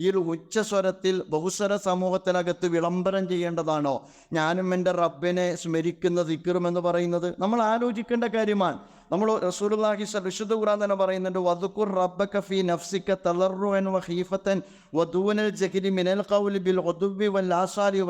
ഈ ഉച്ചസ്വരത്തിൽ ബഹുസ്വര സമൂഹത്തിനകത്ത് വിളംബരം ചെയ്യേണ്ടതാണോ? ഞാനും എന്റെ റബ്ബിനെ സ്മരിക്കുന്ന ദിക്കറും എന്ന് പറയുന്നത് നമ്മൾ ആലോചിക്കേണ്ട കാര്യമാണ്. നമ്മൾ റസൂലുള്ളാഹി വിശുദ്ധ ഖുർആൻ തന്നെ പറയുന്നുണ്ട് വദുക്കുർ റബ്ബക ഫീ നഫ്സിക തളർറുൻ വഹീഫത്തൻ വദൂനൽ ജഹരി മിനൽ ഖൗലി ബിൽ ഗുദുവി വൽ ആസാരി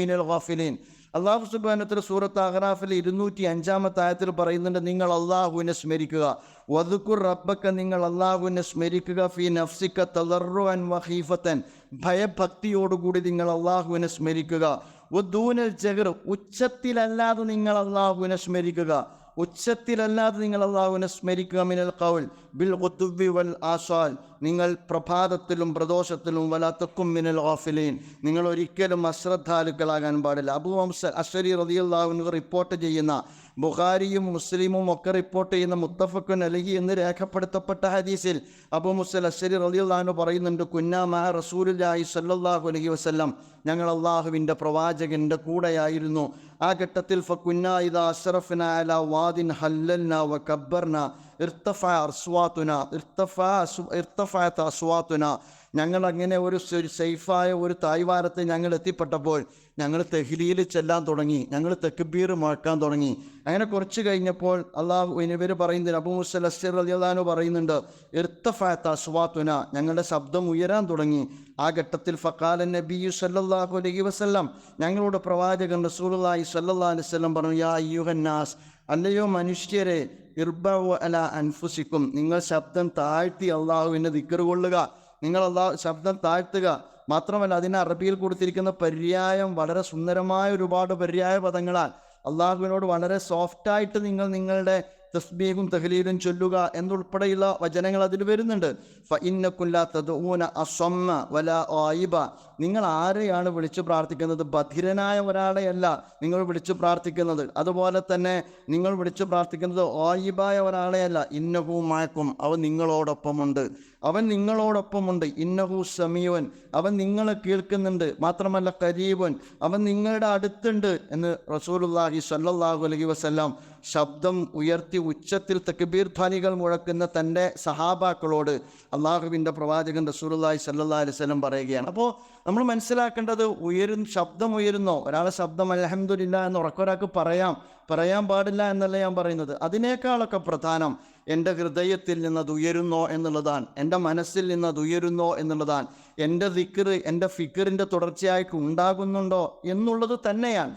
മിനൽ ഗാഫിലീൻ. അള്ളാഹു സുബാനത്തിൽ സൂറത്ത് അഹ്റാഫിൽ ഇരുന്നൂറ്റി അഞ്ചാമത്തെ ആയത്തിൽ പറയുന്നുണ്ട് നിങ്ങൾ അള്ളാഹുവിനെ സ്മരിക്കുക. വധുക്കുർ റബ്ബക്ക നിങ്ങൾ അള്ളാഹുവിനെ സ്മരിക്കുക. ഫി നഫ്സിക്ക തളർറുവൻ വഹീഫത്തൻ ഭയഭക്തിയോടുകൂടി നിങ്ങൾ അള്ളാഹുവിനെ സ്മരിക്കുക. വദൂനൽ ജഹർ ഉച്ചത്തിലല്ലാതെ നിങ്ങൾ അള്ളാഹുവിനെ സ്മരിക്കുക. ഉച്ചത്തിലല്ലാതെ നിങ്ങൾ അള്ളാഹുവിനെ സ്മരിക്കുക മിനൽ കൗൽ ബിൽ ഖുത്തുബി വൽ ആസാൽ. നിങ്ങൾ പ്രഭാതത്തിലും പ്രദോഷത്തിലും വലാത്തക്കും മിനൽ ഓഫിലീൻ നിങ്ങൾ ഒരിക്കലും അശ്രദ്ധാലുക്കളാകാൻ പാടില്ല. അബു ഹംസ അശ്വരി റതിയുള്ളാഹുവിന് റിപ്പോർട്ട് ചെയ്യുന്ന ബുഖാരിയും മുസ്ലിമും ഒക്കെ റിപ്പോർട്ട് ചെയ്യുന്ന മുത്തഫക്കുൻ അലഹി എന്ന് രേഖപ്പെടുത്തപ്പെട്ട ഹദീസിൽ അബു മുസൽ അശ്വരി റതിയുള്ളാഹു പറയുന്നുണ്ട് കുന്നാമ റസൂലുല്ലാഹി സല്ലാഹു അലഹി വസല്ലം. ഞങ്ങൾ അള്ളാഹുവിന്റെ പ്രവാചകന്റെ കൂടെയായിരുന്നു. ആ ഘട്ടത്തിൽ ഫക്കുന്ന ഇത അഷ്റഫ്ന അല വാദിൻ ഹല്ലൽന വ കബ്ബർന. ഇർത്തഫ അസ്വാത്തുന ഇർത്തഫ അസ് ഇർത്തഫാത്ത അസ്വാത്തുന. ഞങ്ങൾ അങ്ങനെ ഒരു സേഫായ ഒരു തായ്വാരത്ത് ഞങ്ങൾ എത്തിപ്പെട്ടപ്പോൾ ഞങ്ങൾ തെഹ്ലിയിൽ ചെല്ലാൻ തുടങ്ങി ഞങ്ങൾ തെക്കുബീർ മുഴക്കാൻ തുടങ്ങി. അങ്ങനെ കുറച്ച് കഴിഞ്ഞപ്പോൾ അള്ളാഹു ഇവർ പറയുന്നുണ്ട് അബു അസ്സർ അലിയാനു പറയുന്നുണ്ട് ഇർത്തഫാത്ത അസ്വാത്തുന. ഞങ്ങളുടെ ശബ്ദം ഉയരാൻ തുടങ്ങി. ആ ഘട്ടത്തിൽ ഫക്കാലൻ നബിയു സല്ലാഹു അലൈഹി വസല്ലം ഞങ്ങളുടെ പ്രവാചകൻ റസൂലുള്ളാഹി സല്ലാ അലൈഹി വസല്ലം പറഞ്ഞു യാ യുഹന്നാസ് അല്ലയോ മനുഷ്യരെ ഇർബവ അൻഫുസിക്കും. നിങ്ങൾ ശബ്ദം താഴ്ത്തി അള്ളാഹുവിനെ ദിക്കറുകൊള്ളുക നിങ്ങൾ അള്ളാഹു ശബ്ദം താഴ്ത്തുക. മാത്രമല്ല അതിന് അറബിയിൽ കൊടുത്തിരിക്കുന്ന പര്യായം വളരെ സുന്ദരമായ ഒരുപാട് പര്യായ പദങ്ങളാൽ അള്ളാഹുവിനോട് വളരെ സോഫ്റ്റായിട്ട് നിങ്ങൾ നിങ്ങളുടെ തസ്ബീഹും തഹ്ലീലും ചൊല്ലുക എന്നുൾപ്പെടെയുള്ള വചനങ്ങൾ അതിൽ വരുന്നുണ്ട്. ആയിബ. നിങ്ങൾ ആരെയാണ് വിളിച്ചു പ്രാർത്ഥിക്കുന്നത്? ബധിരനായ ഒരാളെയല്ല നിങ്ങൾ വിളിച്ചു പ്രാർത്ഥിക്കുന്നത്. അതുപോലെ തന്നെ നിങ്ങൾ വിളിച്ചു പ്രാർത്ഥിക്കുന്നത് ആയിബായ ഒരാളെയല്ല. ഇന്നഹു മയക്കും. അവൻ നിങ്ങളോടൊപ്പമുണ്ട്. അവൻ നിങ്ങളോടൊപ്പമുണ്ട്. ഇന്നഹു സമീവൻ അവൻ നിങ്ങളെ കേൾക്കുന്നുണ്ട്. മാത്രമല്ല കരീവൻ അവൻ നിങ്ങളുടെ അടുത്തുണ്ട് എന്ന് റസൂലുള്ളാഹി സല്ലാഹു അലഹി വസല്ലം ശബ്ദം ഉയർത്തി ഉച്ചത്തിൽ തക്ബീർ ധ്വനികൾ മുഴക്കുന്ന തന്റെ സഹാബാക്കളോട് അള്ളാഹുവിന്റെ പ്രവാചകൻ റസൂലുള്ളാഹി സല്ലാ അലൈഹി വസല്ലം പറയുകയാണ്. അപ്പോൾ നമ്മൾ മനസ്സിലാക്കേണ്ടത് ഉയരും ശബ്ദം ഉയരുന്നോ. ഒരാളെ ശബ്ദം അലഹമില്ല എന്ന് ഉറക്കൊരാൾക്ക് പറയാം. പറയാൻ പാടില്ല എന്നല്ല ഞാൻ പറയുന്നത്. അതിനേക്കാളൊക്കെ പ്രധാനം എന്റെ ഹൃദയത്തിൽ നിന്നത് ഉയരുന്നോ എന്നുള്ളതാണ്. എന്റെ മനസ്സിൽ നിന്നത് ഉയരുന്നോ എന്നുള്ളതാണ്. എന്റെ ദിക്കറ് എന്റെ ഫിക്കറിന്റെ തുടർച്ചയായിട്ട് ഉണ്ടാകുന്നുണ്ടോ എന്നുള്ളത് തന്നെയാണ്.